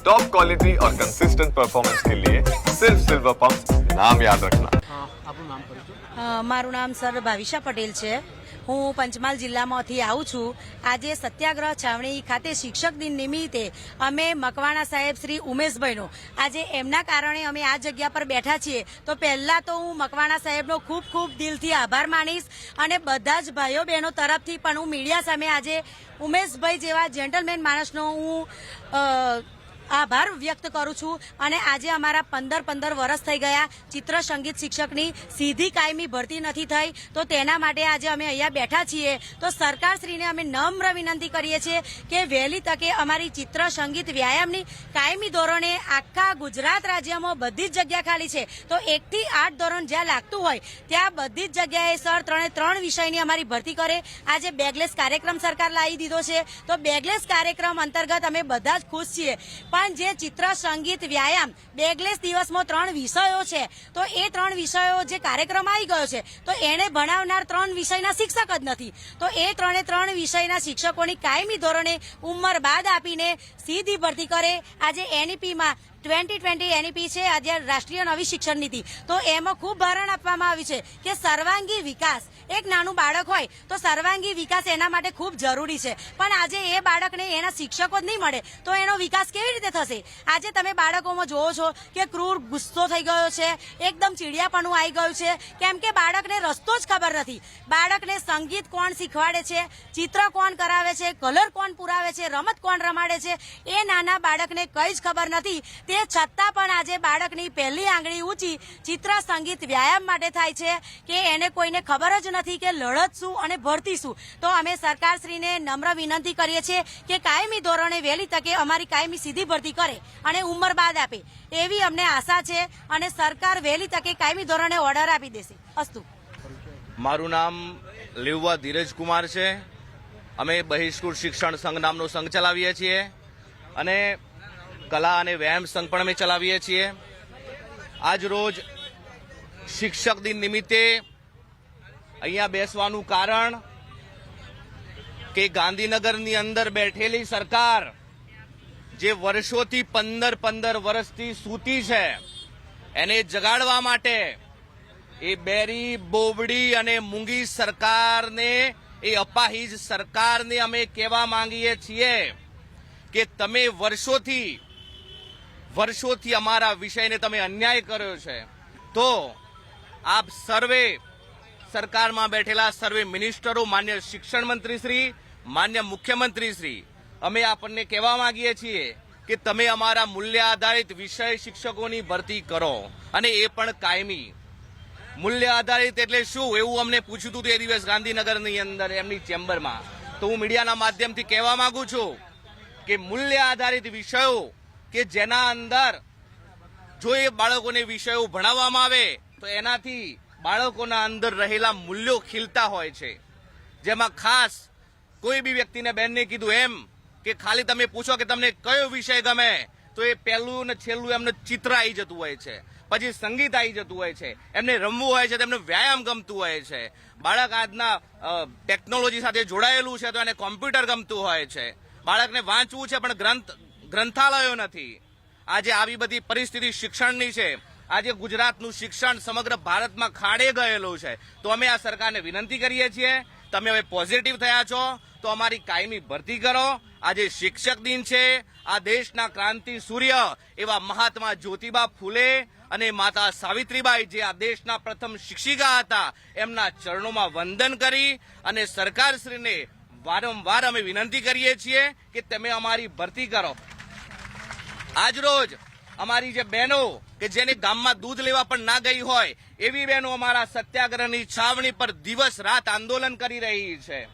Top quality और consistent performance के लिए सिर्फ सिल्वर पंप नाम याद रखना અ, આપનું નામ પરિચય અ, મારું નામ સર ભાવિશા પટેલ છે હું પંચમહાલ જિલ્લામાંથી આવું છું આજે સત્યાગ્રહ છાવણી ખાતે શિક્ષક દિન નિમિત્તે અમે મકવાણા સાહેબ શ્રી ઉમેશભાઈનો આજે એમના કારણે અમે આ જગ્યા પર બેઠા છીએ તો પહેલા તો હું મકવાણા સાહેબનો ખૂબ ખૂબ દિલથી આભાર માનીશ અને બધા જ ભાઈઓ બહેનો તરફથી પણ હું મીડિયા સામે આજે ઉમેશભાઈ જેવા જેન્ટલમેન માણસનો હું અ, આભાર વ્યક્ત કરું છું. અને આજે અમારા પંદર પંદર વર્ષ થઈ ગયા. ચિત્ર સંગીત શિક્ષકની સીધી કાયમી ભરતી નથી થઈ. તો તેના માટે આજે અમે અહીંયા બેઠા છીએ. તો સરકારશ્રીને અમે નમ્ર વિનંતી કરીએ છીએ કે વહેલી તકે અમારી ચિત્ર સંગીત વ્યાયામની કાયમી ધોરણે આખા ગુજરાત રાજ્યમાં બધી જ જગ્યા ખાલી છે. તો એકથી આઠ ધોરણ જ્યાં લાગતું હોય, ત્યાં બધી જ જગ્યાએ સર ત્રણે ત્રણ વિષયની અમારી ભરતી કરે. આજે બેગલેસ કાર્યક્રમ સરકાર લાવી દીધો છે. તો બેગલેસ કાર્યક્રમ અંતર્ગત અમે બધા જ ખુશ છીએ. પણ જે ચિત્ર, સંગીત, વ્યાયામ, બેગલેસ દિવસમાં ત્રણ વિષયો છે. તો એ ત્રણ વિષયો જે કાર્યક્રમ આવી ગયો છે, તો એને ભણાવનાર ત્રણ વિષયના શિક્ષક જ નથી. તો એ ત્રણે ત્રણ વિષયના શિક્ષકોની કાયમી ધોરણે ઉંમર બાદ આપીને સીધી ભરતી કરે. આજે એનઈપીમાં ટ્વેન્ટી ટ્વેન્ટી એનઈપી છે. આજે રાષ્ટ્રીય નવી શિક્ષણ નીતિ. તો એમાં ખૂબ ભારણ આપવામાં આવ્યું છે કે સર્વાંગી વિકાસ એક નાનું બાળક હોય તો સર્વાંગી વિકાસ એના માટે ખૂબ જરૂરી છે. પણ આજે એ બાળકને એના શિક્ષકો જ નહીં મળે તો એનો વિકાસ કેવી રીતે થશે? આજે તમે બાળકોમાં જોવો છો કે ક્રૂર ગુસ્સો થઈ ગયો છે, એકદમ ચીડિયાપણું આવી ગયું છે. કેમ કે બાળકને રસ્તો જ ખબર નથી. બાળકને સંગીત કોણ શીખવાડે છે, ચિત્ર કોણ કરાવે છે, કલર કોણ પુરાવે છે, રમત કોણ રમાડે છે, એ નાના બાળકને કઈ જ ખબર નથી. તે છતાં પણ આજે બાળકની પહેલી આંગળી ઊંચી ચિત્ર સંગીત વ્યાયામ માટે થાય છે કે એને કોઈને ખબર જ નથી કે લડત શું અને ભરતી શું. તો અમે સરકારશ્રીને નમ્ર વિનંતી કરીએ છીએ કે કાયમી ધોરણે વહેલી તકે અમારી કાયમી સીધી ભરતી કરે અને ઉંમર બાદ આપે. એવી અમને આશા છે અને સરકાર વહેલી તકે કાયમી ધોરણે ઓર્ડર આપી દેશે. અસ્તુ. મારું નામ લીવવા ધીરજ કુમાર છે. અમે બહિષ્કૃત શિક્ષણ સંઘ નામનો સંઘ ચલાવીએ છીએ. અને કલા અને વ્યાયામ સંઘ પણ અમે ચલાવીએ છીએ. આજ રોજ શિક્ષક દિન નિમિત્તે અહીંયા બેસવાનું કારણ કે ગાંધીનગરની અંદર બેઠેલી સરકાર જે વર્ષોથી પંદર પંદર વર્ષથી સૂતી છે, એને જગાડવા માટે એ બેરી બોબડી અને મૂંગી સરકારને, એ અપાહિજ સરકારને અમે કહેવા માંગીએ છીએ કે તમે વર્ષોથી વર્ષોથી અમારા વિષયને તમે અન્યાય કર્યો છે. તો આપ સર્વે સરકારમાં બેઠેલા સર્વે મિનિસ્ટરો, માન્ય શિક્ષણ મંત્રી શ્રી માન્ય મુખ્યમંત્રી શ્રી અમે આપણને કહેવા માંગીએ છીએ કે તમે અમારા મૂલ્ય આધારિત વિષય શિક્ષકોની ભરતી કરો અને એ પણ કાયમી. મૂલ્ય આધારિત એટલે શું? એવું અમને પૂછ્યું હતું તે દિવસ ગાંધીનગરની અંદર, એમની ચેમ્બરમાં. તો હું મીડિયાના માધ્યમથી કહેવા માંગુ છું કે મૂલ્ય આધારિત વિષયો કે જેના અંદર જો એ બાળકોને વિષયો ભણાવવામાં આવે, તો એનાથી બાળકોના અંદર રહેલા મૂલ્યો ખીલતા હોય છે. જેમાં ખાસ કોઈ બી વ્યક્તિને બેનને કીધું એમ કે ખાલી તમે પૂછો કે તમને કયો વિષય ગમે, તો એ પહેલું ને છેલ્લું એમને ચિત્ર આવી જતું હોય છે. પછી સંગીત આવી જતું હોય છે. એમને રમવું હોય છે તેમને વ્યાયામ ગમતું હોય છે. બાળક આજના ટેકનોલોજી સાથે જોડાયેલું છે, તો એને કોમ્પ્યુટર ગમતું હોય છે. બાળકને વાંચવું છે, પણ ગ્રંથ ગ્રંથાલયો નથી. આજે આવી બધી પરિસ્થિતિ શિક્ષણની છે. આજે ગુજરાતનું શિક્ષણ સમગ્ર ભારતમાં ખાડે ગયેલું છે. તો અમે આ સરકારને વિનંતી કરીએ છીએ, તમે હવે પોઝિટિવ થયા છો, તો અમારી કાયમી ભરતી કરો. આજે શિક્ષક દિન છે. આ દેશના ક્રાંતિ સૂર્ય એવા મહાત્મા જ્યોતિબા ફૂલે અને માતા સાવિત્રીબાઈ જે આ દેશના પ્રથમ શિક્ષિકા હતા, એમના ચરણોમાં વંદન કરી અને સરકારશ્રીને વારંવાર અમે વિનંતી કરીએ છીએ કે તમે અમારી ભરતી કરો. આજરોજ અમારી જે બહેનો કે જેને ગામમાં દૂધ લેવા પણ ના ગઈ હોય, એવી બહેનો અમારા સત્યાગ્રહની છાવણી પર દિવસ રાત આંદોલન કરી રહી છે.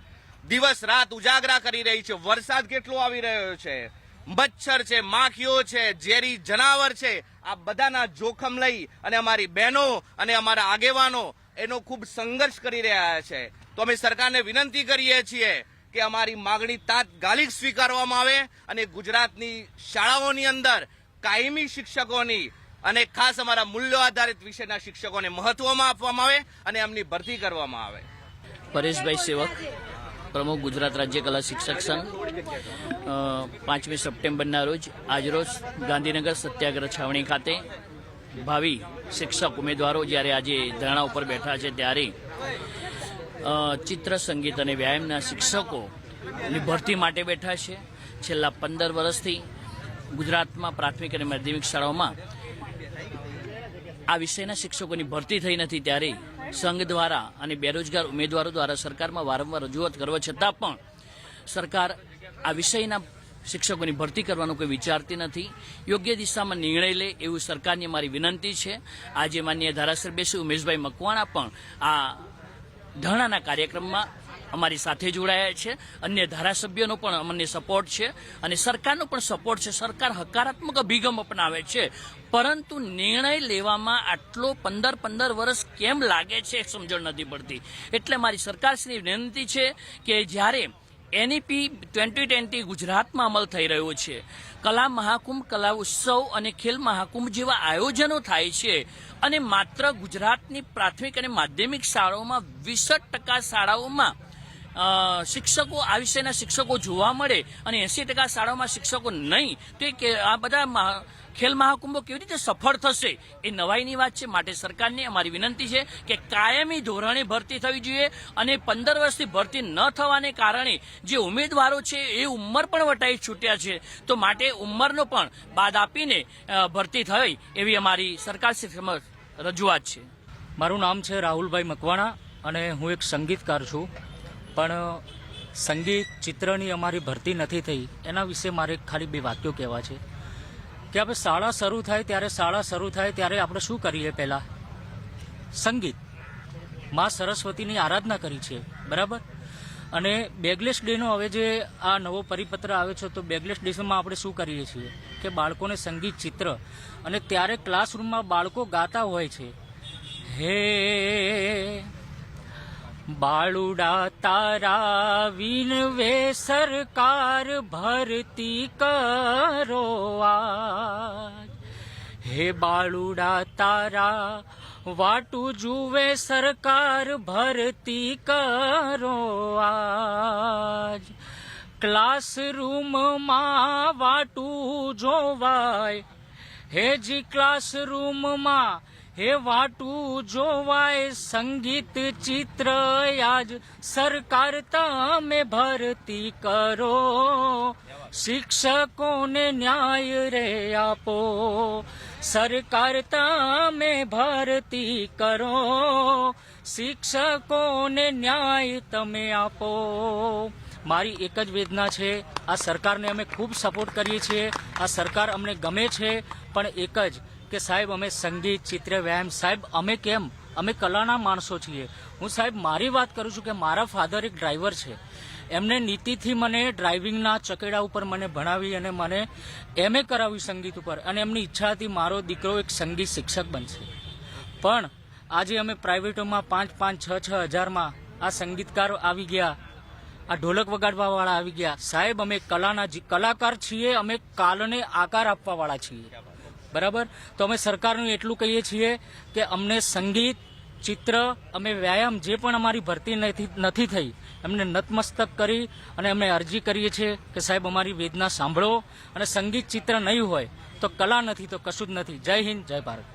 દિવસ રાત ઉજાગરા કરી રહી છે. વરસાદ કેટલો આવી રહ્યો છે? મચ્છર છે, માખીઓ છે, ઝેરી જનાવર છે. આ બધાના જોખમ લઈ અને અમારી બહેનો અને અમારા આગેવાનો એનો ખૂબ સંઘર્ષ કરી રહ્યા છે. તો અમે સરકારને વિનંતી કરીએ છીએ કે અમારી માગણી તાત્કાલિક સ્વીકારવામાં આવે અને ગુજરાતની શાળાઓની અંદર કાયમી શિક્ષકોની અને ખાસ અમારા મૂલ્યો આધારિત વિષયના શિક્ષકોને મહત્વમાં આપવામાં આવે અને એમની ભરતી કરવામાં આવે. પરેશભાઈ સેવક, પ્રમુખ ગુજરાત રાજ્ય કલા શિક્ષક સંઘ. પાંચમી સપ્ટેમ્બરના રોજ, આજરોજ ગાંધીનગર સત્યાગ્રહ છાવણી ખાતે ભાવિ શિક્ષક ઉમેદવારો જ્યારે આજે ધરણા ઉપર બેઠા છે ત્યારે ચિત્ર સંગીત અને વ્યાયામના શિક્ષકોની ભરતી માટે બેઠા છે. છેલ્લા પંદર વર્ષથી ગુજરાતમાં પ્રાથમિક અને માધ્યમિક શાળાઓમાં આ વિષયના શિક્ષકોની ભરતી થઈ નથી ત્યારે સંઘ દ્વારા અને બેરોજગાર ઉમેદવારો દ્વારા સરકારમાં વારંવાર રજૂઆત કરવા છતાં પણ સરકાર આ વિષયના શિક્ષકોની ભરતી કરવાનું કોઈ વિચારતી નથી. યોગ્ય દિશામાં નિર્ણય લે એવું સરકારની મારી વિનંતી છે. આજે માન્ય ધારાસભ્ય શ્રી ઉમેશભાઈ મકવાણા પણ આ ધરણાના કાર્યક્રમમાં અમારી સાથે જોડાયા છે. અન્ય ધારાસભ્યોનો પણ અમને સપોર્ટ છે અને સરકારનો પણ સપોર્ટ છે. સરકાર હકારાત્મક અભિગમ અપનાવે છે. પરંતુ નિર્ણય લેવામાં આટલો પંદર પંદર વર્ષ કેમ લાગે છે? સમજણ નથી પડતી. એટલે મારી સરકારશ્રી વિનંતી છે કે જ્યારે એનઈપી ટ્વેન્ટી ટ્વેન્ટી ગુજરાતમાં અમલ થઈ રહ્યો છે. કલા મહાકુંભ, કલા ઉત્સવ અને ખેલ મહાકુંભ જેવા આયોજનો થાય છે અને માત્ર ગુજરાતની પ્રાથમિક અને માધ્યમિક શાળાઓમાં વીસઠ ટકા શાળાઓમાં શિક્ષકો, આ વિષયના શિક્ષકો જોવા મળે અને એસી ટકા શાળાઓમાં શિક્ષકો નહીં, તો કે, આ બધા ખેલ મહાકુંભો કેવી રીતે સફળ થશે? એ નવાઈની વાત છે. માટે સરકારને અમારી વિનંતી છે કે કાયમી ધોરણે ભરતી થવી જોઈએ અને પંદર વર્ષથી ભરતી ન થવાને કારણે જે ઉમેદવારો છે એ ઉંમર પણ વટાઈ છૂટ્યા છે. તો માટે ઉંમરનો પણ બાદ આપીને ભરતી થઈ એવી અમારી સરકાર સમક્ષ રજૂઆત છે. મારું નામ છે રાહુલભાઈ મકવાણા અને હું એક સંગીતકાર છું. પણ સંગીત ચિત્રની અમારી ભરતી નથી થઈ. એના વિશે મારે ખાલી બે વાક્યો કહેવા છે. કે આપણે શાળા શરૂ થાય ત્યારે શાળા શરૂ થાય ત્યારે આપણે શું કરીએ પહેલાં? સંગીત. માં સરસ્વતીની આરાધના કરી છે. બરાબર? અને બેગલેસ ડેનો હવે જે આ નવો પરિપત્ર આવે છે, તો બેગલેસ ડેમાં આપણે શું કરીએ છીએ? કે બાળકોને સંગીત ચિત્ર. અને ત્યારે ક્લાસરૂમમાં બાળકો ગાતા હોય છે. હે બાળુડા તારા વિનવે સરકાર ભરતી કરો હે બાળુડા તારા વાટું જુવે સરકાર ભરતી કરો આજ ક્લાસરૂમમાં વાટું જોવાય હેજી ક્લાસરૂમમાં વાટું જોવાય સંગીત ચિત્ર આજ સરકાર તમે ભરતી કરો. શિક્ષકોને ન્યાય રે આપો. સરકાર તમે ભરતી કરો. શિક્ષકોને ન્યાય તમે આપો. મારી એક જ વેદના છે, આ સરકારને અમે ખૂબ સપોર્ટ કરીએ છીએ. આ સરકાર અમને ગમે છે, પણ એક જ કે સાહેબ, અમે સંગીત, ચિત્ર, વ્યાયામ, સાહેબ, અમે કેમ? અમે કલાના માણસો છીએ. હું સાહેબ, મારી વાત કરું છું કે મારા ફાધર એક ડ્રાઈવર છે. એમને નીતિથી મને ડ્રાઇવિંગના ચકેડા ઉપર મને ભણાવી અને મને એમએ કરાવ્યું સંગીત ઉપર અને એમની ઈચ્છા હતી મારો દીકરો એક સંગીત શિક્ષક બનશે. પણ આજે અમે પ્રાઇવેટોમાં પાંચ પાંચ, છ છ હજારમાં આ સંગીતકાર આવી ગયા, આ ઢોલક વગાડવાવાળા આવી ગયા. સાહેબ, અમે કલાના કલાકાર છીએ, અમે કાલને આકાર આપવાવાળા છીએ. બરાબર? તો અમે સરકારનું એટલું કહીએ છીએ કે અમને સંગીત, ચિત્ર, અમે વ્યાયામ જે પણ અમારી ભરતી નથી નથી થઈ, એમને નતમસ્તક કરી અને અમે અરજી કરીએ છીએ કે સાહેબ અમારી વેદના સાંભળો અને સંગીત, ચિત્ર નહીં હોય તો કલા નથી, તો કશું જ નથી. જય હિન્દ, જય ભારત.